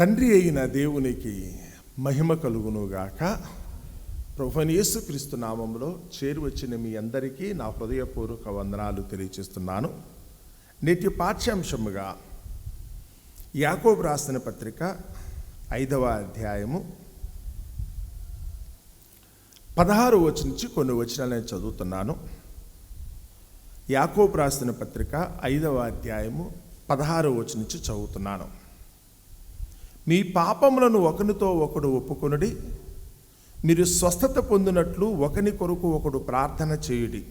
తండ్రి అయిన దేవునికి మహిమ కలుగునుగాక. ప్రభుని యేసుక్రీస్తు నామంలో చేరువచ్చిన మీ అందరికీ నా హృదయపూర్వక వందనాలు తెలియచేస్తున్నాను నేటి పాఠ్యాంశముగా యాకోబు రాసిన పత్రిక ఐదవ అధ్యాయము పదహారు వచ్చి నుంచి కొన్ని వచనాలు నేను చదువుతున్నాను. యాకోబు రాసిన పత్రిక ఐదవ అధ్యాయము పదహారు వచ్చి నుంచి చదువుతున్నాను. మీ పాపములను ఒకనితో ఒకడు ఒప్పుకొనుడి. మీరు స్వస్థత పొందినట్లు ఒకని కొరకు ఒకడు ప్రార్థన చేయుడి.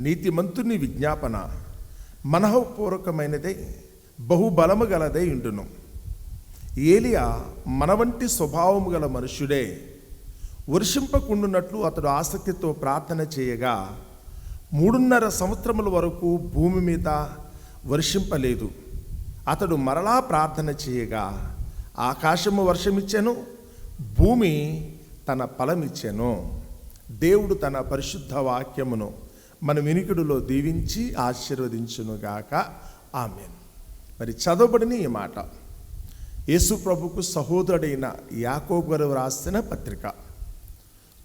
నీతిమంతుని విజ్ఞాపన మనఃపూర్వకమైనదే బహుబలము గలదే ఉండును ఏలియా మన వంటి స్వభావము గల మనుష్యుడే వర్షింపకుండునట్లు అతడు ఆసక్తితో ప్రార్థన చేయగా మూడున్నర సంవత్సరముల వరకు భూమి మీద వర్షింపలేదు. అతడు మరలా ప్రార్థన చేయగా ఆకాశము వర్షమిచ్చెను భూమి తన ఫలమిచ్చెను. దేవుడు తన పరిశుద్ధ వాక్యమును మన వినికిడిలో దీవించి ఆశీర్వదించునుగాక. ఆమె మరి చదవబడిన ఈ మాట. యేసు ప్రభుకు సహోదరుడైన యాకోబరు గారు రాసిన పత్రిక.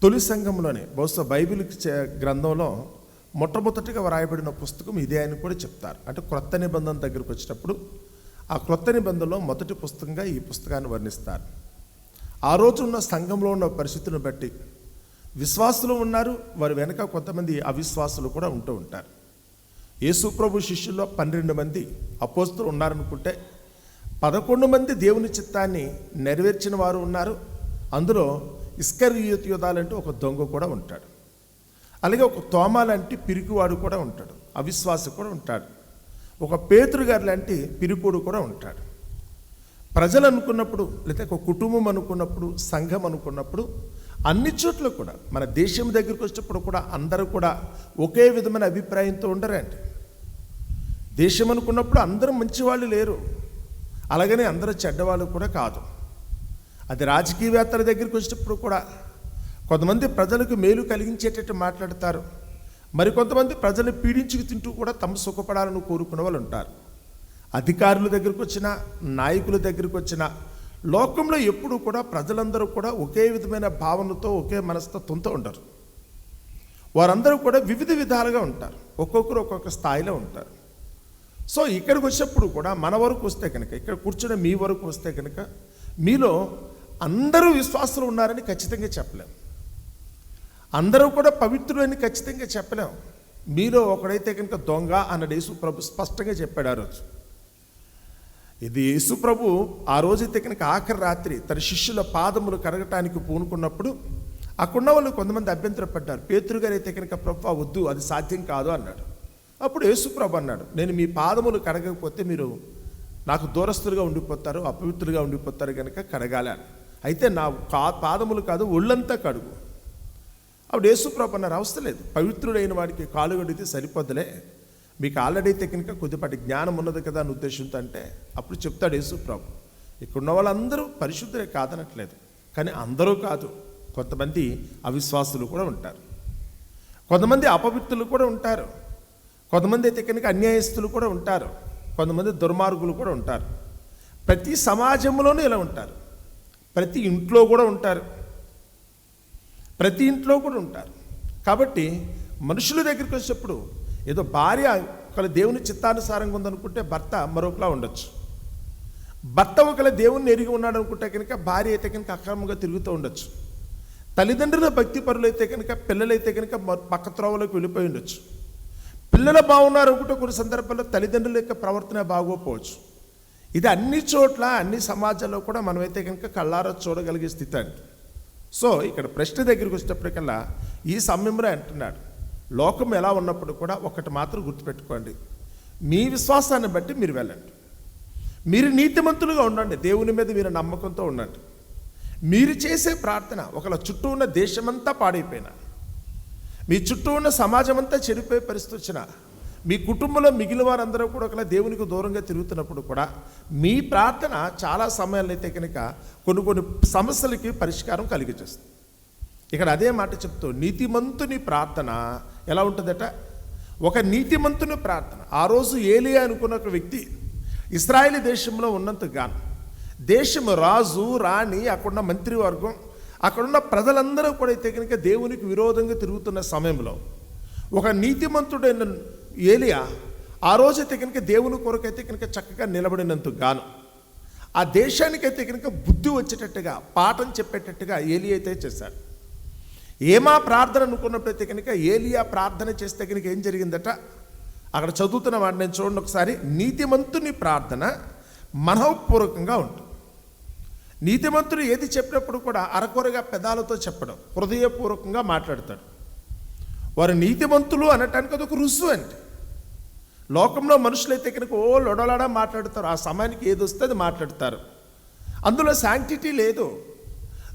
తొలి సంఘంలోనే బహుశా బైబిల్ చే- గ్రంథంలో మొట్టమొదటిగా వ్రాయబడిన పుస్తకం ఇదే అని కూడా చెప్తారు. అంటే క్రొత్త నిబంధన దగ్గరకు వచ్చినప్పుడు ఆ క్రొత్త నిబంధనలో మొదటి పుస్తకంగా ఈ పుస్తకాన్ని వర్ణిస్తారు. ఆ రోజు ఉన్న సంఘంలో ఉన్న పరిస్థితులను బట్టి విశ్వాసులు ఉన్నారు వారి వెనక కొంతమంది అవిశ్వాసులు కూడా ఉంటూ ఉంటారు. యేసుప్రభు శిష్యుల్లో పన్నెండు మంది అపోస్తులు ఉన్నారనుకుంటే పదకొండు మంది దేవుని చిత్తాన్ని నెరవేర్చిన వారు ఉన్నారు. అందులో ఇస్కరియోత్ యుధాలంటే ఒక దొంగ కూడా ఉంటాడు. అలాగే ఒక తోమాలంటే పిరికివాడు కూడా ఉంటాడు. అవిశ్వాసి కూడా ఉంటాడు. ఒక పేతురు గారు లాంటి పిరికోడు కూడా ఉంటాడు. ప్రజలు అనుకున్నప్పుడు లేదా ఒక కుటుంబం అనుకున్నప్పుడు సంఘం అనుకున్నప్పుడు అన్ని చోట్ల కూడా మన దేశం దగ్గరికి వచ్చినప్పుడు కూడా అందరూ కూడా ఒకే విధమైన అభిప్రాయంతో ఉండరండి. దేశం అనుకున్నప్పుడు అందరూ మంచివాళ్ళు లేరు. అలాగనే అందరూ చెడ్డవాళ్ళు కూడా కాదు. అది రాజకీయవేత్తల దగ్గరికి వచ్చినప్పుడు కూడా కొంతమంది ప్రజలకు మేలు కలిగించేటట్టు మాట్లాడతారు. మరికొంతమంది ప్రజలు పీడించుకు తింటూ కూడా తమ సుఖపడాలని కోరుకునే వాళ్ళు ఉంటారు. అధికారుల దగ్గరికి వచ్చిన నాయకుల దగ్గరికి వచ్చిన లోకంలో ఎప్పుడు కూడా ప్రజలందరూ కూడా ఒకే విధమైన భావనతో ఒకే మనస్తత్వంతో ఉంటారు వారందరూ కూడా వివిధ విధాలుగా ఉంటారు. ఒక్కొక్కరు ఒక్కొక్క స్థాయిలో ఉంటారు. సో ఇక్కడికి వచ్చేప్పుడు కూడా మన వరకు వస్తే కనుక ఇక్కడ కూర్చున్న మీ వరకు వస్తే కనుక మీలో అందరూ విశ్వాసులు ఉన్నారని ఖచ్చితంగా చెప్పలేం. అందరూ కూడా పవిత్రులని ఖచ్చితంగా చెప్పలేం. మీలో ఒకడైతే కనుక దొంగ అన్నది యేసు ప్రభు స్పష్టంగా చెప్పాడు ఆ రోజు. ఇది యేసు ప్రభు ఆ రోజైతే కనుక ఆఖరి రాత్రి తన శిష్యుల పాదములు కడగటానికి పూనుకున్నప్పుడు అక్కడున్న వాళ్ళు కొంతమంది అభ్యంతరపడ్డారు. పేతురు గారు అయితే కనుక ప్రభు వద్దు అది సాధ్యం కాదు అన్నాడు. అప్పుడు యేసు ప్రభు అన్నాడు నేను మీ పాదములు కడగకపోతే మీరు నాకు దూరస్తులుగా ఉండిపోతారు అపవిత్రులుగా ఉండిపోతారు కనుక కడగాలి అని. అయితే నా పాదములు కాదు ఒళ్ళంతా కడుగు. అప్పుడు యేసుప్రభు అన్నారు అవసరం లేదు పవిత్రుడైన వాడికి కాలు కడిగితే సరిపోద్దులే. మీకు ఆల్రెడీ అయితే కొద్దిపాటి జ్ఞానం ఉన్నది కదా అని ఉద్దేశంతో అంటే అప్పుడు చెప్తాడు యేసుప్రభు ఇక్కడ ఉన్న వాళ్ళందరూ పరిశుద్ధులే కాదనట్లేదు. కానీ అందరూ కాదు. కొంతమంది అవిశ్వాసులు కూడా ఉంటారు. కొంతమంది అపవిత్రులు కూడా ఉంటారు. కొంతమంది అయితే కనుక అన్యాయస్తులు కూడా ఉంటారు. కొంతమంది దుర్మార్గులు కూడా ఉంటారు. ప్రతి సమాజంలోనూ ఇలా ఉంటారు. ప్రతి ఇంట్లో కూడా ఉంటారు. ప్రతి ఇంట్లో కూడా ఉంటారు. కాబట్టి మనుషుల దగ్గరికి వచ్చేటప్పుడు ఏదో భార్య ఒకవేళ దేవుని చిత్తానుసారంగా ఉందనుకుంటే భర్త మరొకలా ఉండొచ్చు. భర్త ఒకవేళ దేవుణ్ణి ఎరిగి ఉన్నాడు అనుకుంటే కనుక భార్య అయితే కనుక అక్రమంగా తిరుగుతూ ఉండొచ్చు. తల్లిదండ్రుల భక్తి పరులైతే అయితే కనుక పిల్లలైతే కనుక పక్క త్రోవలోకి వెళ్ళిపోయి ఉండొచ్చు. పిల్లలు బాగున్నారు అనుకుంటే కొన్ని సందర్భాల్లో తల్లిదండ్రుల యొక్క ప్రవర్తన బాగోపోవచ్చు ఇది అన్ని చోట్ల అన్ని సమాజాల్లో కూడా మనమైతే కనుక కళ్ళారా చూడగలిగే స్థితి అండి. సో ఇక్కడ ప్రశ్న దగ్గరికి వచ్చేటప్పటికల్లా ఈ సమయంలో అంటున్నాడు. లోకం ఎలా ఉన్నప్పుడు కూడా ఒకటి మాత్రం గుర్తుపెట్టుకోండి. మీ విశ్వాసాన్ని బట్టి మీరు వెళ్ళండి. మీరు నీతిమంతులుగా ఉండండి. దేవుని మీద మీరు నమ్మకంతో ఉండండి. మీరు చేసే ప్రార్థన ఒకళ్ళ చుట్టూ ఉన్న దేశమంతా పాడైపోయినా మీ చుట్టూ ఉన్న సమాజమంతా చెడిపోయే పరిస్థితి వచ్చినా మీ కుటుంబంలో మిగిలిన వారందరూ కూడా ఒకలా దేవునికి దూరంగా తిరుగుతున్నప్పుడు కూడా మీ ప్రార్థన చాలా సమయాలు అయితే కనుక కొన్ని కొన్ని సమస్యలకి పరిష్కారం కలిగించేస్తుంది. ఇక్కడ అదే మాట చెప్తూ నీతిమంతుని ప్రార్థన ఎలా ఉంటుందట? ఒక నీతిమంతుని ప్రార్థన. ఆ రోజు ఏలియా అనుకున్న ఒక వ్యక్తి ఇస్రాయేల్ దేశంలో ఉన్నంతగాను దేశము రాజు రాణి అక్కడున్న మంత్రివర్గం అక్కడున్న ప్రజలందరూ కూడా అయితే కనుక దేవునికి విరోధంగా తిరుగుతున్న సమయంలో ఒక నీతిమంతుడైన ఏలియా ఆ రోజైతే కనుక దేవుని కొరకైతే కనుక చక్కగా నిలబడినందుకు గాను. ఆ దేశానికైతే కనుక బుద్ధి వచ్చేటట్టుగా పాఠం చెప్పేటట్టుగా ఏలి అయితే చేశాడు. ఏమా ప్రార్థన అనుకున్నప్పుడైతే కనుక ఏలియా ప్రార్థన చేస్తే కనుక ఏం జరిగిందట? అక్కడ చదువుతున్న వాడిని నేను చూడండి ఒకసారి. నీతిమంతుని ప్రార్థన మనఃపూర్వకంగా ఉంటుంది. నీతిమంతుడు ఏది చెప్పినప్పుడు కూడా అరకొరగా పెదాలతో చెప్పడం హృదయపూర్వకంగా మాట్లాడతాడు. వారు నీతిమంతులు అనటానికి అదొక రుసు అంటే లోకంలో మనుషులైతే కనుక ఓ లొడలాడా మాట్లాడతారు ఆ సమయానికి ఏది వస్తే అది మాట్లాడతారు. అందులో శాంక్టిటీ లేదు.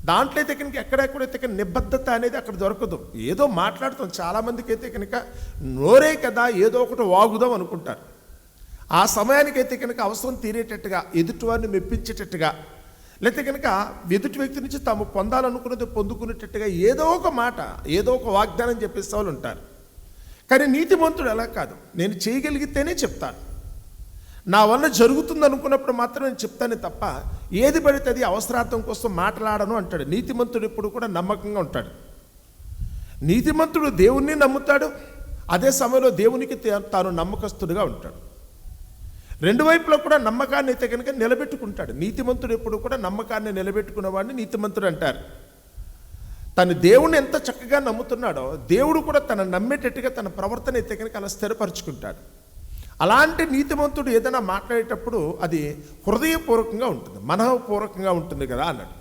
దాంట్లో అయితే కనుక ఎక్కడెక్కడైతే కనుక నిబద్ధత అనేది అక్కడ దొరకదు. ఏదో మాట్లాడుతాం చాలామందికి అయితే కనుక నోరే కదా ఏదో ఒకటి వాగుదాం అనుకుంటారు. ఆ సమయానికైతే కనుక అవసరం తీరేటట్టుగా ఎదుటివారిని మెప్పించేటట్టుగా లేకపోతే కనుక ఎదుటి వ్యక్తి నుంచి తాము పొందాలనుకున్నది పొందుకునేటట్టుగా ఏదో ఒక మాట ఏదో ఒక వాగ్దానం చెప్పేసే వాళ్ళు ఉంటారు. కానీ నీతిమంతుడు అలా కాదు. నేను చేయగలిగితేనే చెప్తాను. నా వల్ల జరుగుతుంది అనుకున్నప్పుడు మాత్రం నేను చెప్తాను తప్ప ఏది పడితే అది అవసరార్థం కోసం మాట్లాడను అంటాడు. నీతిమంతుడు ఎప్పుడు కూడా నమ్మకంగా ఉంటాడు. నీతిమంతుడు దేవుణ్ణి నమ్ముతాడు. అదే సమయంలో దేవునికి తాను నమ్మకస్తుడిగా ఉంటాడు. రెండు వైపులో కూడా నమ్మకాన్ని అయితే కనుక నిలబెట్టుకుంటాడు. నీతిమంతుడు ఎప్పుడు కూడా నమ్మకాన్ని నిలబెట్టుకున్నవాడిని నీతిమంతుడు అంటారు. తను దేవుణ్ణి ఎంత చక్కగా నమ్ముతున్నాడో దేవుడు కూడా తన నమ్మేటట్టుగా తన ప్రవర్తన అయితే కనుక అలా స్థిరపరుచుకుంటాడు. అలాంటి నీతిమంతుడు ఏదైనా మాట్లాడేటప్పుడు అది హృదయపూర్వకంగా ఉంటుంది మనహపూర్వకంగా ఉంటుంది కదా అన్నాడు.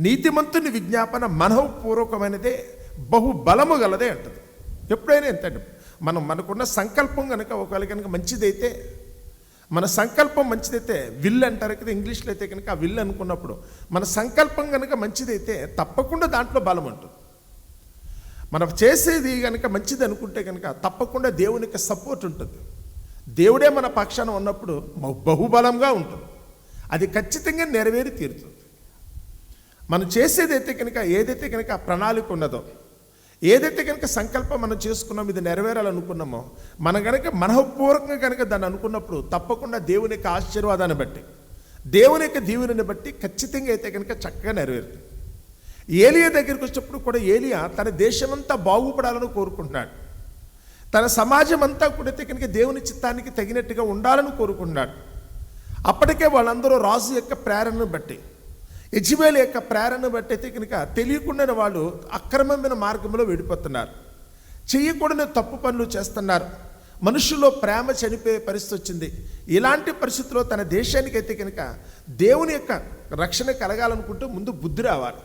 నీతిమంతుని విజ్ఞాపన మనహపూర్వకమైనదే బహుబలము గలదే అంటది. ఎప్పుడైనా ఎంత మనం మనకున్న సంకల్పం కనుక ఒకవేళ కనుక మంచిదైతే మన సంకల్పం మంచిదైతే విల్ అంటారు కదా ఇంగ్లీష్లో అయితే కనుక ఆ విల్ అనుకున్నప్పుడు మన సంకల్పం కనుక మంచిదైతే తప్పకుండా దాంట్లో బలం ఉంటుంది. మనం చేసేది కనుక మంచిది అనుకుంటే కనుక తప్పకుండా దేవునికి సపోర్ట్ ఉంటుంది. దేవుడే మన పక్షాన ఉన్నప్పుడు బహుబలంగా ఉంటుంది. అది ఖచ్చితంగా నెరవేరి తీరుతుంది. మనం చేసేదైతే కనుక ఏదైతే కనుక ప్రణాళిక ఉన్నదో ఏదైతే కనుక సంకల్పం మనం చేసుకున్నాం ఇది నెరవేరాలనుకున్నామో మనం కనుక మనఃపూర్వకంగా కనుక దాన్ని అనుకున్నప్పుడు తప్పకుండా దేవుని యొక్క ఆశీర్వాదాన్ని బట్టి దేవుని యొక్క దీవుని బట్టి ఖచ్చితంగా అయితే కనుక చక్కగా నెరవేరుతుంది. ఏలియా దగ్గరికి వచ్చినప్పుడు కూడా ఏలియా తన దేశమంతా బాగుపడాలని కోరుకుంటున్నాడు. తన సమాజం అంతా కూడా అయితే కనుక దేవుని చిత్తానికి తగినట్టుగా ఉండాలని కోరుకుంటున్నాడు. అప్పటికే వాళ్ళందరూ రాజు యొక్క ప్రేరణను బట్టి యజ్బేల్ యొక్క ప్రేరణ బట్టయితే కనుక తెలియకుండా వాళ్ళు అక్రమమైన మార్గంలో వెళ్ళిపోతున్నారు చేయకూడని తప్పు పనులు చేస్తున్నారు. మనుషుల్లో ప్రేమ చనిపోయే పరిస్థితి వచ్చింది. ఇలాంటి పరిస్థితుల్లో తన దేశానికి అయితే కనుక దేవుని యొక్క రక్షణ కలగాలనుకుంటూ ముందు బుద్ధి రావాలి.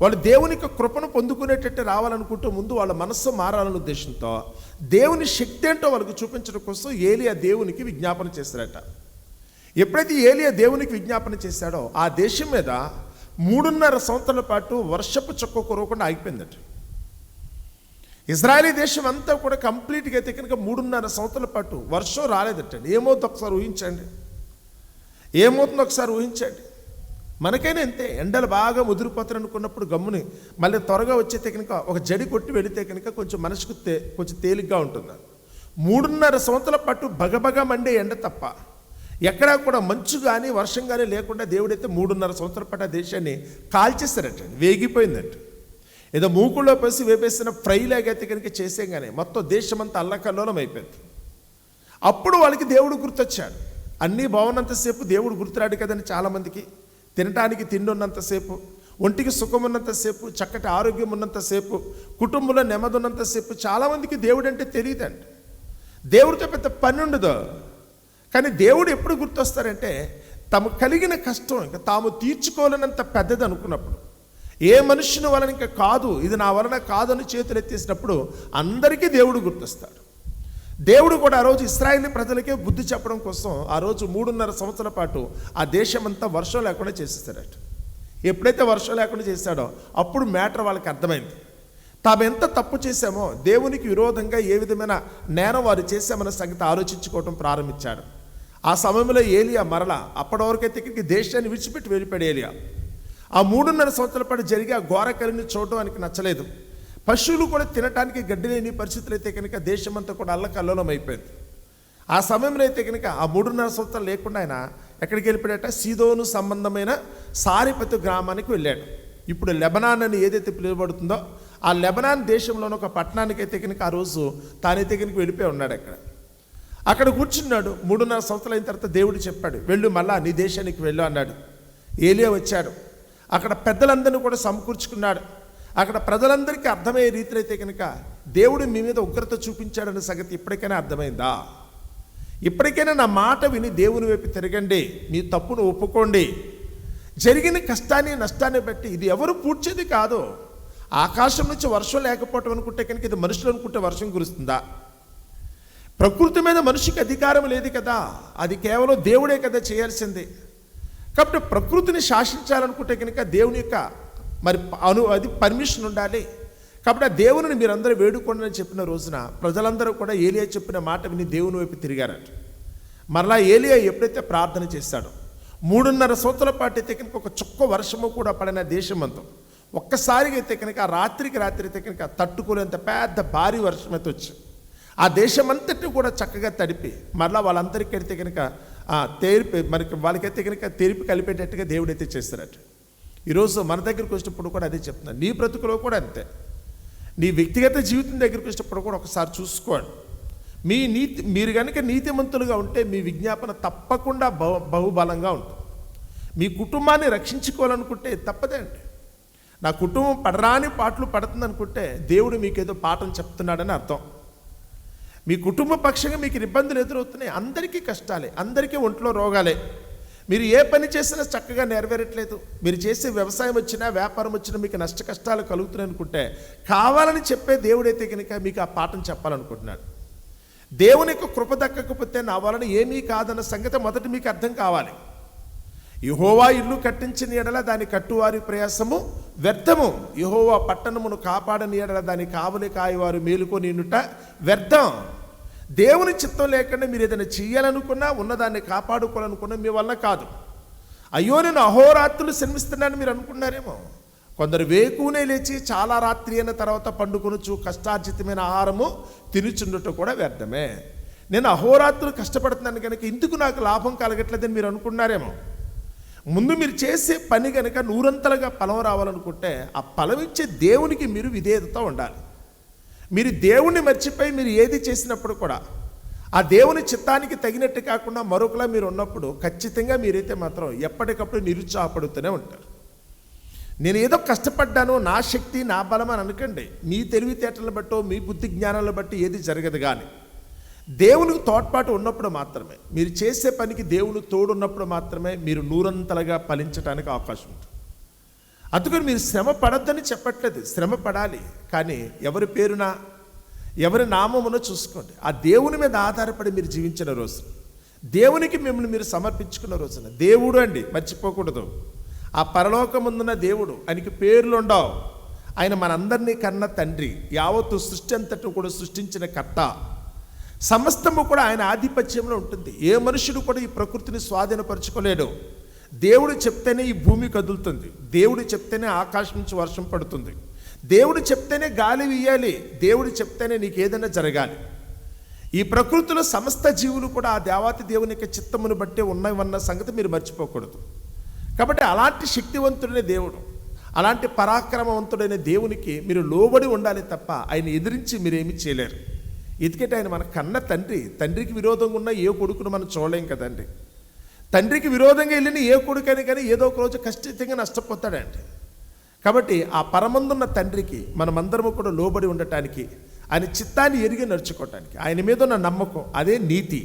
వాళ్ళు దేవుని యొక్క కృపను పొందుకునేటట్టు రావాలనుకుంటూ ముందు వాళ్ళ మనస్సు మారాలనే ఉద్దేశంతో దేవుని శక్తి ఏంటో వాళ్ళకి చూపించడం కోసం ఏలియా దేవునికి విజ్ఞాపన చేశారట. ఎప్పుడైతే ఏలియా దేవునికి విజ్ఞాపన చేశాడో ఆ దేశం మీద మూడున్నర సంవత్సరాల పాటు వర్షపు చుక్క కురవకుండా ఆగిపోయిందట. ఇజ్రాయలీ దేశం అంతా కూడా కంప్లీట్గా అయితే కనుక మూడున్నర సంవత్సరాల పాటు వర్షం రాలేదటండి ఏమవుతుందో ఒకసారి ఊహించండి. ఏమవుతుందో ఒకసారి ఊహించండి. మనకైనా అంతే ఎండలు బాగా ముదిరిపోతారు అనుకున్నప్పుడు గమ్ముని మళ్ళీ త్వరగా వచ్చేతే కనుక ఒక జడి కొట్టి వెళితే కనుక కొంచెం మనసుకు తే కొంచెం తేలిగ్గా ఉంటుంది. మూడున్నర సంవత్సరాల పాటు బగబగ మండే ఎండ తప్ప ఎక్కడా కూడా మంచు కానీ వర్షం కానీ లేకుండా దేవుడైతే మూడున్నర సంవత్సరాల పాటు ఆ దేశాన్ని కాల్చేస్తారట వేగిపోయిందట. ఏదో మూకుల్లో పసి వేపేసిన ఫ్రై లాగైతే కనుక చేసే కానీ మొత్తం దేశమంతా అల్లకల్లోలం అయిపోయింది. అప్పుడు వాళ్ళకి దేవుడు గుర్తొచ్చాడు. అన్నీ బాగున్నంతసేపు దేవుడు గుర్తురాడు కదని చాలామందికి. తినటానికి తిండి ఉన్నంతసేపు ఒంటికి సుఖం ఉన్నంతసేపు చక్కటి ఆరోగ్యం ఉన్నంతసేపు కుటుంబంలో నెమ్మది ఉన్నంతసేపు చాలామందికి దేవుడు అంటే తెలియదండి దేవుడితో పెద్ద పని ఉండదు. కానీ దేవుడు ఎప్పుడు గుర్తొస్తారంటే తమ కలిగిన కష్టం ఇంకా తాము తీర్చుకోలేనంత పెద్దది అనుకున్నప్పుడు ఏ మనుషుని వలన ఇంకా కాదు ఇది నా వలన కాదని చేతులు ఎత్తేసినప్పుడు అందరికీ దేవుడు గుర్తొస్తాడు. దేవుడు కూడా ఆ రోజు ఇస్రాయేలీ ప్రజలకే బుద్ధి చెప్పడం కోసం ఆ రోజు మూడున్నర సంవత్సరాల పాటు ఆ దేశమంతా వర్షం లేకుండా చేసేస్తాడట ఎప్పుడైతే వర్షం లేకుండా చేశాడో అప్పుడు మ్యాటర్ వాళ్ళకి అర్థమైంది. తాము ఎంత తప్పు చేశామో దేవునికి విరోధంగా ఏ విధమైన నేరం వారు చేశామన్న సంగతి ఆలోచించుకోవటం ప్రారంభించాడు. ఆ సమయంలో ఏలియా మరల అప్పటి వరకైతే ఇక్కడికి దేశాన్ని విడిచిపెట్టి వెళ్ళిపోయాడు ఏలియా. ఆ మూడున్నర సంవత్సరాల పాటు జరిగే ఆ ఘోర కలిని ఆయనకి నచ్చలేదు. పశువులు కూడా తినటానికి గడ్డి లేని పరిస్థితులు అయితే కనుక దేశమంతా కూడా అల్లకల్లోలం అయిపోయింది. ఆ సమయంలో అయితే కనుక ఆ మూడున్నర సంవత్సరాలు లేకుండా ఆయన ఎక్కడికి వెళ్ళిపోయాట సీదోను సంబంధమైన సారిపతి గ్రామానికి వెళ్ళాడు. ఇప్పుడు లెబనాన్ అని ఏదైతే పిలువబడుతుందో ఆ లెబనాన్ దేశంలోని ఒక పట్టణానికి అయితే కనుక ఆ రోజు తానైతే కనుక వెళ్ళిపోయి ఉన్నాడు అక్కడ. అక్కడ కూర్చున్నాడు. మూడున్నర సంవత్సరాలు అయిన తర్వాత దేవుడు చెప్పాడు వెళ్ళు మళ్ళా నీ దేశానికి వెళ్ళు అన్నాడు. ఏలియా వచ్చాడు. అక్కడ పెద్దలందరినీ కూడా సమకూర్చుకున్నాడు. అక్కడ ప్రజలందరికీ అర్థమయ్యే రీతిలో అయితే కనుక దేవుడు మీ మీద ఉగ్రత చూపించాడన్న సంగతి ఇప్పటికైనా అర్థమైందా? ఇప్పటికైనా నా మాట విని దేవుని వైపు తిరగండి. మీ తప్పును ఒప్పుకోండి. జరిగిన కష్టాన్ని నష్టాన్ని బట్టి ఇది ఎవరు పూడ్చేది కాదు. ఆకాశం నుంచి వర్షం లేకపోవటం అనుకుంటే కనుక ఇది మనుషులు అనుకుంటే వర్షం కురుస్తుందా? ప్రకృతి మీద మనిషికి అధికారం లేదు కదా. అది కేవలం దేవుడే కదా చేయాల్సింది. కాబట్టి ప్రకృతిని శాసించాలనుకుంటే కనుక దేవుని యొక్క మరి అను అది పర్మిషన్ ఉండాలి. కాబట్టి ఆ దేవుని మీరందరూ వేడుకోండి అని చెప్పిన రోజున ప్రజలందరూ కూడా ఏలియా చెప్పిన మాట విని దేవుని వైపు తిరిగారట. మరలా ఏలియా ఎప్పుడైతే ప్రార్థన చేశాడో మూడున్నర సంవత్సరాల పాటు అయితే కనుక ఒక చుక్క వర్షము కూడా పడిన దేశమంతం ఒక్కసారిగా అయితే కనుక రాత్రికి రాత్రి అయితే కనుక తట్టుకోలేంత పెద్ద భారీ వర్షం అయితే వచ్చింది. ఆ దేశమంతటి కూడా చక్కగా తడిపి మరలా వాళ్ళందరికీ అయితే కనుక తేరిపి మనకి వాళ్ళకైతే కనుక తెరిపి కలిపేటట్టుగా దేవుడైతే చేస్తారట. ఈరోజు మన దగ్గరికి వచ్చినప్పుడు కూడా అదే చెప్తున్నాను నీ బ్రతుకులో కూడా అంతే. నీ వ్యక్తిగత జీవితం దగ్గరికి వచ్చినప్పుడు కూడా ఒకసారి చూసుకోండి. మీ నీతి మీరు కనుక నీతిమంతులుగా ఉంటే మీ విజ్ఞాపన తప్పకుండా బహు బహుబలంగా ఉంటుంది. మీ కుటుంబాన్ని రక్షించుకోవాలనుకుంటే తప్పదండి నా కుటుంబం పడరాని పాటలు పడుతుంది అనుకుంటే దేవుడు మీకేదో పాఠం చెప్తున్నాడని అర్థం. మీ కుటుంబ పక్షంగా మీకు ఇబ్బందులు ఎదురవుతున్నాయి. అందరికీ కష్టాలే అందరికీ ఒంట్లో రోగాలే. మీరు ఏ పని చేసినా చక్కగా నెరవేరట్లేదు. మీరు చేసే వ్యవసాయం వచ్చినా వ్యాపారం వచ్చినా మీకు నష్ట కష్టాలు కలుగుతున్నాయి అనుకుంటే కావాలని చెప్పే దేవుడైతే కనుక మీకు ఆ పాఠం చెప్పాలనుకుంటున్నాడు. దేవుని యొక్క కృప దక్కకపోతే నా వలన ఏమీ కాదన్న సంగతి మొదట మీకు అర్థం కావాలి. యహోవా ఇల్లు కట్టించిన ఎడల దాని కట్టువారి ప్రయాసము వ్యర్థము. యహోవా పట్టణమును కాపాడని ఎడల దాని కావలి కాయవారు మేలుకొని వ్యర్థం. దేవుని చిత్తం లేకుండా మీరు ఏదైనా చేయాలనుకున్నా ఉన్నదాన్ని కాపాడుకోవాలనుకున్నా మీ వల్ల కాదు. అయ్యో నేను అహోరాత్రులు శ్రమిస్తున్నానని మీరు అనుకున్నారేమో. కొందరు వేకునే లేచి చాలా రాత్రి అయిన తర్వాత పండుకొనొచ్చు కష్టార్జితమైన ఆహారము తినుచుండటం కూడా వ్యర్థమే. నేను అహోరాత్రులు కష్టపడుతున్నాను కనుక ఇందుకు నాకు లాభం కలగట్లేదని మీరు అనుకున్నారేమో. ముందు మీరు చేసే పని కనుక నూరంతలుగా ఫలం రావాలనుకుంటే ఆ ఫలం ఇచ్చే దేవునికి మీరు విధేయతతో ఉండాలి. మీరు దేవుణ్ణి మర్చిపోయి మీరు ఏది చేసినప్పుడు కూడా ఆ దేవుని చిత్తానికి తగినట్టు కాకుండా మరొకలా మీరు ఉన్నప్పుడు ఖచ్చితంగా మీరైతే మాత్రం ఎప్పటికప్పుడు నిరుత్సాహపడుతూనే ఉంటారు. నేను ఏదో కష్టపడ్డాను నా శక్తి నా బలం అని అనకండి మీ తెలివితేటలను బట్టో మీ బుద్ధి జ్ఞానాలను బట్టి ఏది జరగదు కానీ. దేవునికి తోడ్పాటు ఉన్నప్పుడు మాత్రమే. మీరు చేసే పనికి దేవుని తోడున్నప్పుడు మాత్రమే మీరు నూరంతలుగా ఫలించడానికి అవకాశం ఉంటుంది. అందుకని మీరు శ్రమ పడద్దని చెప్పట్లేదు. శ్రమ పడాలి. కానీ ఎవరి పేరున ఎవరి నామమునో చూసుకోండి. ఆ దేవుని మీద ఆధారపడి మీరు జీవించిన రోజు దేవునికి మిమ్మల్ని మీరు సమర్పించుకున్న రోజున దేవుడు అండి మర్చిపోకూడదు. ఆ పరలోకముందున్న దేవుడు ఆయనకి పేర్లు ఉండవు. ఆయన మనందరినీ కన్న తండ్రి. యావత్తు సృష్టి అంతటి కూడా సృష్టించిన కర్త. సమస్తము కూడా ఆయన ఆధిపత్యంలో ఉంటుంది. ఏ మనుషుడు కూడా ఈ ప్రకృతిని స్వాధీనపరచుకోలేడు. దేవుడు చెప్తేనే ఈ భూమి కదులుతుంది. దేవుడు చెప్తేనే ఆకాశం నుంచి వర్షం పడుతుంది. దేవుడు చెప్తేనే గాలి వీయాలి. దేవుడు చెప్తేనే నీకు ఏదైనా జరగాలి. ఈ ప్రకృతిలో సమస్త జీవులు కూడా ఆ దేవాతి దేవుని యొక్క చిత్తమును బట్టే ఉన్నవన్న సంగతి మీరు మర్చిపోకూడదు. కాబట్టి అలాంటి శక్తివంతుడైన దేవుడు అలాంటి పరాక్రమవంతుడైన దేవునికి మీరు లోబడి ఉండాలి తప్ప ఆయన ఎదిరించి మీరేమీ చేయలేరు. ఎందుకంటే ఆయన మన కన్న తండ్రి. తండ్రికి విరోధంగా ఉన్న ఏ కొడుకును మనం చూడలేం కదండి తండ్రికి విరోధంగా వెళ్ళిన ఏ కొడుకైనా కానీ ఏదో ఒక రోజు ఖచ్చితంగా నష్టపోతాడండి. కాబట్టి ఆ పరమందున్న తండ్రికి మనమందరము కూడా లోబడి ఉండటానికి ఆయన చిత్తాన్ని ఎరిగి నడుచుకోవటానికి ఆయన మీద ఉన్న నమ్మకం అదే నీతి.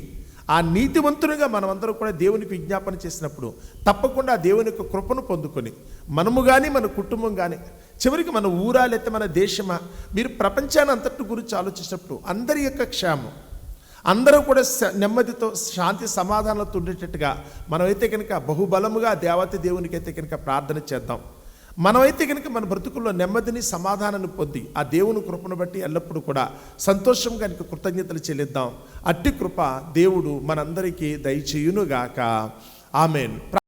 ఆ నీతివంతునిగా మనమందరం కూడా దేవునికి విజ్ఞాపన చేసినప్పుడు తప్పకుండా దేవుని యొక్క కృపను పొందుకొని మనము కానీ మన కుటుంబం కానీ చివరికి మన ఊరా లేకపోతే మన దేశమా? మీరు ప్రపంచాన్ని అంతటి గురించి ఆలోచించినప్పుడు అందరి యొక్క క్షేమం అందరూ కూడా నెమ్మదితో శాంతి సమాధానాలతో ఉండేటట్టుగా మనమైతే కనుక బహుబలముగా దేవత దేవునికి అయితే కనుక ప్రార్థన చేద్దాం. మనమైతే కనుక మన బ్రతుకుల్లో నెమ్మదిని సమాధానాన్ని పొంది ఆ దేవుని కృపను బట్టి ఎల్లప్పుడూ కూడా సంతోషంగా కనుక కృతజ్ఞతలు చెల్లిద్దాం. అట్టి కృప దేవుడు మనందరికీ దయచేయునుగాక. ఆమెన్.